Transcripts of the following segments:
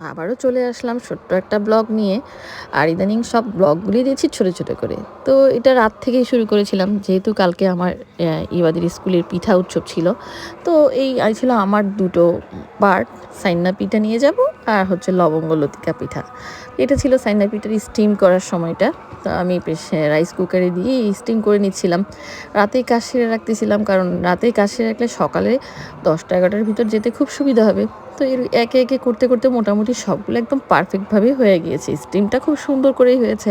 আবারও চলে আসলাম ছোট্ট একটা ব্লগ নিয়ে। আর ইদানিং সব ব্লগগুলি দিয়েছি ছোটো ছোটো করে। তো এটা রাত থেকেই শুরু করেছিলাম, যেহেতু কালকে আমার ইবাদের স্কুলের পিঠা উৎসব ছিল। তো এই ছিল আমার দুটো পার্ট সাইন্না পিঠা নিয়ে যাব আর হচ্ছে লবঙ্গ লতিকা পিঠা। এটা ছিল সাইন্না পিঠার স্টিম করার সময়টা। তো আমি রাইস কুকারে দিয়ে স্টিম করে নিচ্ছিলাম। রাতেই কাজ সেরে রাখতেছিলাম, কারণ রাতেই কাজ সেরে রাখলে সকালে দশটা এগারোটার ভিতর যেতে খুব সুবিধা হবে। তো এর একে একে করতে করতে মোটামুটি সবগুলো একদম পারফেক্টভাবে হয়ে গিয়েছে। স্টিমটা খুব সুন্দর করেই হয়েছে।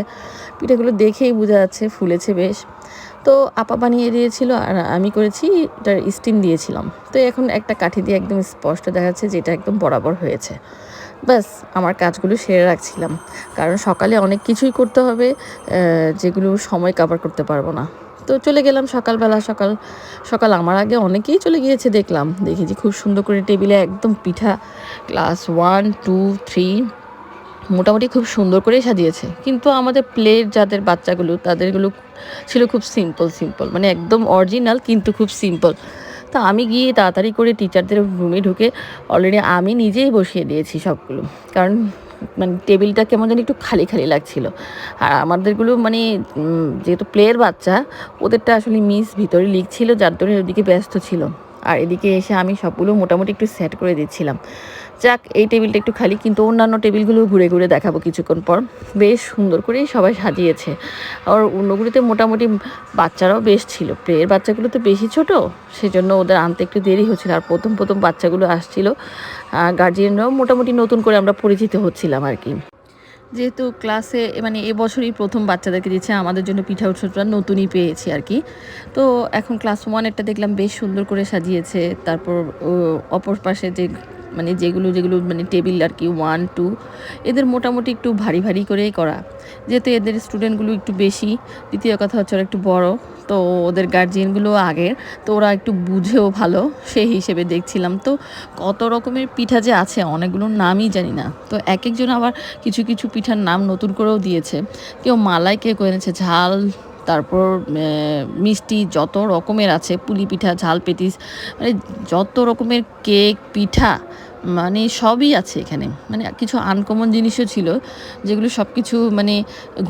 পিঠাগুলো দেখেই বোঝা যাচ্ছে, ফুলেছে বেশ। তো আপা বানিয়ে দিয়েছিল আর আমি করেছি, এটার স্টিম দিয়েছিলাম। তো এখন একটা কাঠি দিয়ে একদম স্পষ্ট দেখাচ্ছে যেটা একদম বরাবর হয়েছে। ব্যাস, আমার কাজগুলো সেরে রাখছিলাম। কারণ সকালে অনেক কিছুই করতে হবে যেগুলো সময় কাভার করতে পারব না। তো চলে গেলাম সকালবেলা, সকাল সকাল আমার আগে অনেকেই চলে গিয়েছে দেখলাম। দেখি যে খুব সুন্দর করে টেবিলে একদম পিঠা ক্লাস ওয়ান টু থ্রি মোটামুটি খুব সুন্দর করেই সাজিয়েছে। কিন্তু আমাদের প্লের যাদের বাচ্চাগুলো, তাদেরগুলো ছিল খুব সিম্পল সিম্পল মানে একদম অরিজিনাল কিন্তু খুব সিম্পল তা আমি গিয়ে তাড়াতাড়ি করে টিচারদের রুমে ঢুকে অলরেডি আমি নিজেই বসিয়ে দিয়েছি সবগুলো। কারণ মানে টেবিলটা কেমন যেন একটু খালি খালি লাগছিল। আর আমাদেরগুলো মানে যেহেতু প্লেয়ের বাচ্চা, ওদেরটা আসলে মিস ভিতরে লিখছিল যার জন্য ওদিকে ব্যস্ত ছিল। আর এদিকে এসে আমি সবগুলো মোটামুটি একটু সেট করে দিচ্ছিলাম। যাক, এই টেবিলটা একটু খালি, কিন্তু অন্যান্য টেবিলগুলো ঘুরে ঘুরে দেখাবো কিছুক্ষণ পর। বেশ সুন্দর করেই সবাই সাজিয়েছে। আর অন্যগুলিতে মোটামুটি বাচ্চারাও বেশ ছিল। প্লেয়ের বাচ্চাগুলো তো বেশি ছোট, সেজন্য ওদের আনতে একটু দেরি হচ্ছিল। আর প্রথম প্রথম বাচ্চাগুলো আসছিল। গার্জিয়ানরাও মোটামুটি নতুন করে আমরা পরিচিত হচ্ছিলাম আর কি। যেহেতু ক্লাসে মানে এবছরই প্রথম বাচ্চাদেরকে দিচ্ছে, আমাদের জন্য পিঠা উৎসবটা নতুনই পেয়েছি আর কি। তো এখন ক্লাস ওয়ানেরটা দেখলাম বেশ সুন্দর করে সাজিয়েছে, তারপর অপর পাশে যে মানে যেগুলো যেগুলো মানে টেবিল আর কি ওয়ান টু এদের মোটামুটি একটু ভারী ভারী করেই করা। যেহেতু এদের স্টুডেন্টগুলো একটু বেশি, দ্বিতীয় কথা হচ্ছে ওরা একটু বড়। তো ওদের গার্জিয়ানগুলো আগের, তো ওরা একটু বুঝেও ভালো, সেই হিসেবে দেখছিলাম। তো কত রকমের পিঠা যে আছে অনেকগুলোর নামই জানি না। তো এক একজন আবার কিছু কিছু পিঠার নাম নতুন করেও দিয়েছে। কেউ মালাই কেউ এনেছে, ঝাল, তারপর মিষ্টি, যত রকমের আছে, পুলি পিঠা, ঝাল পেটিস মানে যত রকমের কেক, পিঠা মানে সবই আছে এখানে। মানে কিছু আনকমন জিনিসও ছিল, যেগুলো সব কিছু মানে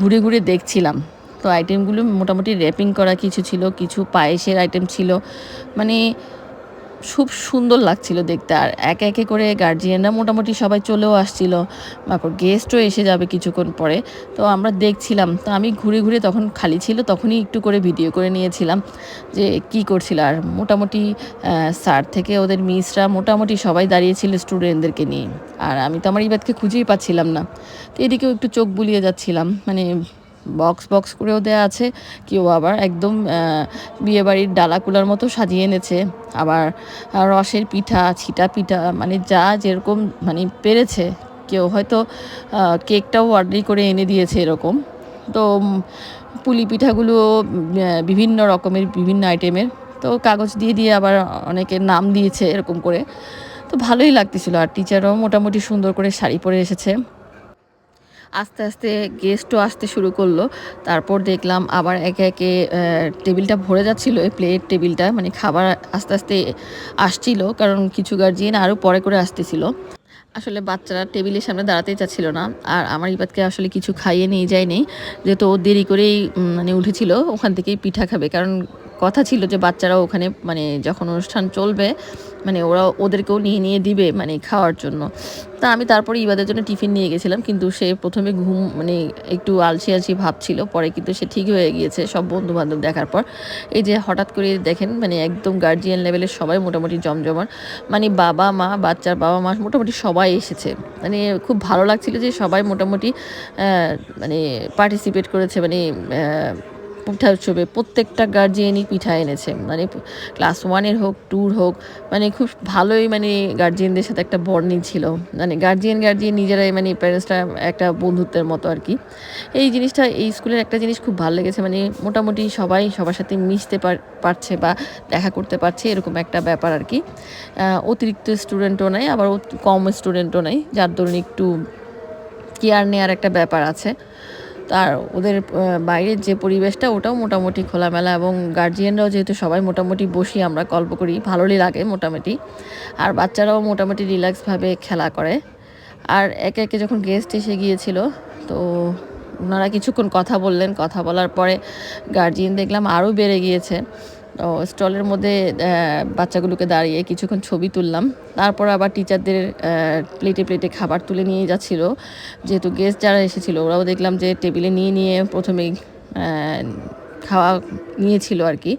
ঘুরে ঘুরে দেখছিলাম। তো আইটেমগুলো মোটামুটি র্যাপিং করা কিছু ছিল, কিছু পায়েসের আইটেম ছিল। মানে খুব সুন্দর লাগছিল দেখতে। আর একে একে করে গার্জিয়ানরা মোটামুটি সবাই চলেও আসছিল। তারপর গেস্টও এসে যাবে কিছুক্ষণ পরে। তো আমরা দেখছিলাম, তো আমি ঘুরে ঘুরে তখন খালি ছিল, তখনই একটু করে ভিডিও করে নিয়েছিলাম যে কি করছিল। আর মোটামুটি স্যার থেকে ওদের মিসরা মোটামুটি সবাই দাঁড়িয়েছিল স্টুডেন্টদেরকে নিয়ে। আর আমি তো আমার ইবাদকে খুঁজেই পাচ্ছিলাম না। তো এদিকেও একটু চোখ বুলিয়ে যাচ্ছিলাম। মানে বক্স বক্স করেও দেওয়া আছে। কেউ আবার একদম বিয়ে বাড়ির ডালা মতো সাজিয়ে এনেছে। আবার রসের পিঠা, ছিটা পিঠা মানে যা যেরকম মানে পেরেছে। কেউ হয়তো কেকটাও অর্ডার করে এনে দিয়েছে এরকম। তো পুলি পিঠাগুলো বিভিন্ন রকমের, বিভিন্ন আইটেমের। তো কাগজ দিয়ে দিয়ে আবার অনেকে নাম দিয়েছে এরকম করে। তো ভালোই লাগতেছিল। আর টিচারও মোটামুটি সুন্দর করে শাড়ি পরে এসেছে। আস্তে আস্তে গেস্টও আসতে শুরু করল। তারপর দেখলাম আবার একে একে টেবিলটা ভরে যাচ্ছিল, এই প্লেট টেবিলটা মানে খাবার আস্তে আস্তে আসছিল, কারণ কিছু গার্জিয়ান আরও পরে করে আসতেছিল। আসলে বাচ্চারা টেবিলের সামনে দাঁড়াতেই চাচ্ছিল না, আর আমার ইবাদকে আসলে কিছু খাইয়ে নিয়ে যায়নি, যেহেতু ও দেরি করেই মানে উঠেছিল, ওখান থেকেই পিঠা খাবে, কারণ কথা ছিল যে বাচ্চারা ওখানে মানে যখন অনুষ্ঠান চলবে মানে ওরা ওদেরকেও নিয়ে নিয়ে দিবে মানে খাওয়ার জন্য। তা আমি তারপরে ইবাদের জন্য টিফিন নিয়ে গেছিলাম, কিন্তু সে প্রথমে ঘুম মানে একটু আলসি আলসি ভাবছিল পরে কিন্তু সে ঠিক হয়ে গিয়েছে সব বন্ধু বান্ধব দেখার পর। এই যে হঠাৎ করে দেখেন মানে একদম গার্জিয়ান লেভেলের সবাই মোটামুটি জমজমার মানে বাবা, মা, বাচ্চার বাবা, মা, মোটামুটি সবাই এসেছে। মানে খুব ভালো লাগছিল যে সবাই মোটামুটি মানে পার্টিসিপেট করেছে মানে পিঠা উৎসবে প্রত্যেকটা গার্জিয়ানই পিঠা এনেছে। মানে ক্লাস ওয়ানের হোক টুর হোক মানে খুব ভালোই মানে গার্জিয়ানদের সাথে একটা বর্নিং ছিল। মানে গার্জিয়ান গার্জিয়ান নিজেরাই মানে প্যারেন্টসটা একটা বন্ধুত্বের মতো আর কি। এই জিনিসটা, এই স্কুলের একটা জিনিস খুব ভালো লেগেছে। মানে মোটামুটি সবাই সবার সাথে মিশতে পার- পারছে বা দেখা করতে পারছে, এরকম একটা ব্যাপার আর কি। অতিরিক্ত স্টুডেন্টও নাই, আবার কম স্টুডেন্টও নাই, যার দরুন একটু কেয়ার নেওয়ার একটা ব্যাপার আছে। তার ওদের বাইরের যে পরিবেশটা ওটাও মোটামুটি খোলামেলা এবং গার্জিয়ানরাও যেহেতু সবাই মোটামুটি বসি আমরা গল্প করি, ভালোই লাগে মোটামুটি। আর বাচ্চারাও মোটামুটি রিল্যাক্সভাবে খেলা করে। আর একে একে যখন গেস্ট এসে গিয়েছিল, তো ওনারা কিছুক্ষণ কথা বললেন, কথা বলার পরে গার্জিয়ান দেখলাম আরও বেড়ে গিয়েছে। ও স্টলের মধ্যে বাচ্চাগুলোকে দাঁড়িয়ে কিছুক্ষণ ছবি তুললাম। তারপর আবার টিচারদের প্লেটে প্লেটে খাবার তুলে নিয়ে যাচ্ছিল। যেহেতু গেস্ট যারা এসেছিল, ওরাও দেখলাম যে টেবিলে নিয়ে নিয়ে প্রথমেই খাওয়া নিয়েছিল আর কি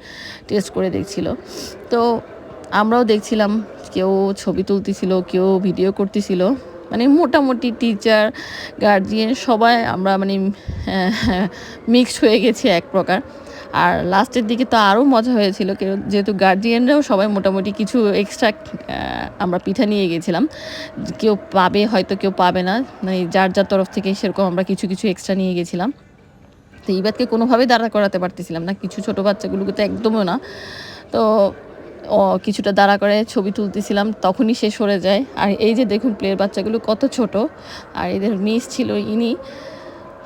টেস্ট করে দেখছিল। তো আমরাও দেখছিলাম, কেউ ছবি তুলতেছিল, কেউ ভিডিও করতেছিল। মানে মোটামুটি টিচার গার্জিয়ান সবাই আমরা মানে মিক্সড হয়ে গেছি এক প্রকার। আর লাস্টের দিকে তো আরও মজা হয়েছিল যেহেতু গার্জিয়ানরাও সবাই মোটামুটি কিছু এক্সট্রা আমরা পিঠা নিয়ে গেছিলাম। কেউ পাবে, হয়তো কেউ পাবে না মানে যার যার তরফ থেকে সেরকম আমরা কিছু কিছু এক্সট্রা নিয়ে গেছিলাম। তো ইবাদকে কোনোভাবেই দাঁড়া করাতে পারতেছিলাম না, কিছু ছোটো বাচ্চাগুলোকে তো একদমও না। তো ও কিছুটা দাঁড়া করে ছবি তুলতেছিলাম, তখনই সে সরে যায়। আর এই যে দেখুন প্লেয়ের বাচ্চাগুলো কত ছোট, আর এদের মিস ছিল ইনি।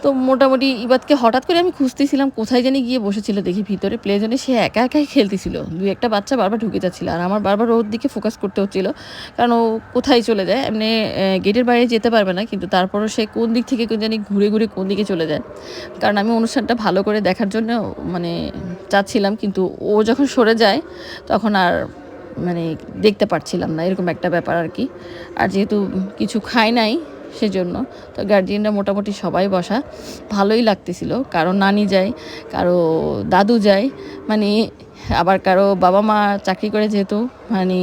তো মোটামুটি ইবাদকে হঠাৎ করে আমি খুঁজতেছিলাম কোথায় জানি গিয়ে বসেছিল দেখি ভিতরে প্লে জোনে সে একা একাই খেলতেছিল। দুই একটা বাচ্চা বারবার ঢুকে যাচ্ছিল আর আমার বারবার ওর দিকে ফোকাস করতে হচ্ছিল। কারণ ও কোথায় চলে যায়? এমনি গেটের বাইরে যেতে পারবে না, কিন্তু তারপরও সে কোন দিক থেকে কোন জানি ঘুরে ঘুরে কোন দিকে চলে যায়। কারণ আমি অনুষ্ঠানটা ভালো করে দেখার জন্য মানে চাচ্ছিলাম, কিন্তু ও যখন সরে যায়, তখন আর মানে দেখতে পারছিলাম না। এরকম একটা ব্যাপার আর কি। আর যেহেতু কিছু খাই নাই সেজন্য। তো গার্জিয়ানরা মোটামুটি সবাই বসা। ভালোই লাগতেছিল। কারও নানি যায়, কারও দাদু যায়। মানে আবার কারও বাবা মা চাকরি করে যেহেতু মানে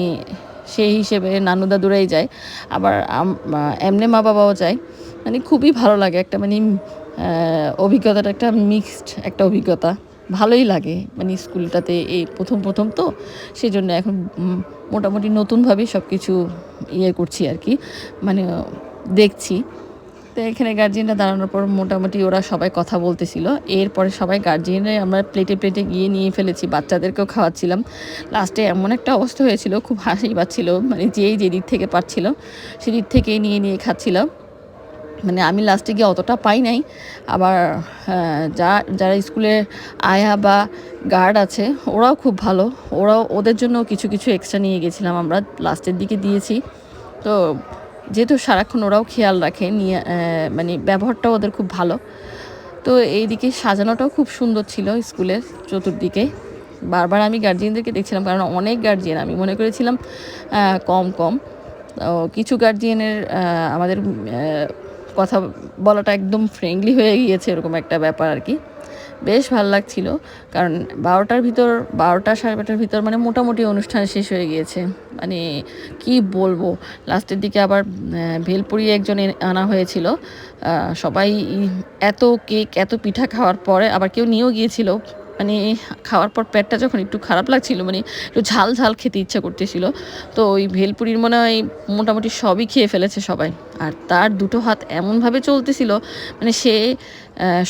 সেই হিসেবে নানু দাদুরাই যায়। আবার এমনি মা বাবাও যায়। মানে খুবই ভালো লাগে একটা মানে অভিজ্ঞতাটা একটা মিক্সড একটা অভিজ্ঞতা। ভালোই লাগে মানে স্কুলটাতে এই প্রথম প্রথম তো। সেজন্য এখন মোটামুটি নতুনভাবেই সব কিছু ইয়ে করছি আর কি। মানে দেখছি। তো এখানে গার্জিয়ানরা দাঁড়ানোর পর মোটামুটি ওরা সবাই কথা বলতেছিল। এরপরে সবাই গার্জিয়ানরাই আমরা প্লেটে প্লেটে গিয়ে নিয়ে ফেলেছি বাচ্চাদেরকেও খাওয়াচ্ছিলাম। লাস্টে এমন একটা অবস্থা হয়েছিল খুব হাসি পাচ্ছিল মানে যেই যেদিক থেকে পাচ্ছিল সেদিক থেকেই নিয়ে নিয়ে খাচ্ছিলাম মানে আমি লাস্টে গিয়ে অতটা পাই নাই। আবার আহ, যা যারা স্কুলে আয়া বা গার্ড আছে ওরাও খুব ভালো। ওরাও ওদের জন্য কিছু কিছু এক্সট্রা নিয়ে গেছিলাম আমরা লাস্টের দিকে দিয়েছি। তো যেহেতু সারাক্ষণ ওরাও খেয়াল রাখে, নিয়ে মানে ব্যবহারটাও ওদের খুব ভালো। তো এইদিকে সাজানোটাও খুব সুন্দর ছিল স্কুলের চতুর্দিকে। বারবার আমি গার্জিয়ানদেরকে দেখছিলাম, কারণ অনেক গার্জিয়ান আমি মনে করেছিলাম কম কম। কিছু গার্জিয়ানের আমাদের কথা বলাটা একদম ফ্রেন্ডলি হয়ে গিয়েছে, এরকম একটা ব্যাপার আর কি। বেশ ভালো লাগছিল। কারণ বারোটার ভিতর, বারোটা সাড়ে বারোটার ভিতর মানে মোটামুটি অনুষ্ঠান শেষ হয়ে গিয়েছে। মানে কি বলব? লাস্টের দিকে আবার ভেলপুরি একজন আনা হয়েছিল। সবাই এত কেক, এত পিঠা খাওয়ার পরে আবার কেউ নিয়েও গিয়েছিল। মানে খাওয়ার পর পেটটা যখন একটু খারাপ লাগছিল মানে একটু ঝাল ঝাল খেতে ইচ্ছা করতেছিল, তো ওই ভেলপুরির মনে হয় মোটামুটি সবই খেয়ে ফেলেছে সবাই। আর তার দুটো হাত এমনভাবে চলতেছিল মানে সে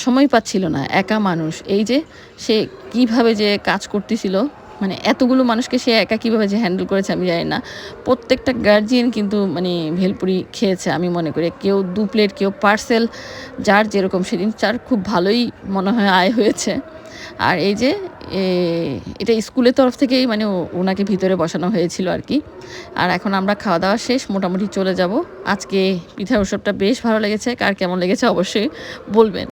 সময় পাচ্ছিল না, একা মানুষ। এই যে সে কীভাবে যে কাজ করতেছিল মানে এতগুলো মানুষকে সে একা কীভাবে যে হ্যান্ডেল করেছে আমি জানি না। প্রত্যেকটা গার্জিয়ান কিন্তু মানে ভেলপুরি খেয়েছে, আমি মনে করি। কেউ দু প্লেট কেউ পার্সেল যার যেরকম, সেদিন তার খুব ভালোই মনে হয় আয় হয়েছে। আর এই যে এটা স্কুলের তরফ থেকেই মানে ওনাকে ভিতরে বসানো হয়েছিল আর কি। আর এখন আমরা খাওয়া দাওয়া শেষ, মোটামুটি চলে যাব। আজকে পিঠা উৎসবটা বেশ ভালো লেগেছে, কার কেমন লেগেছে অবশ্যই বলবেন।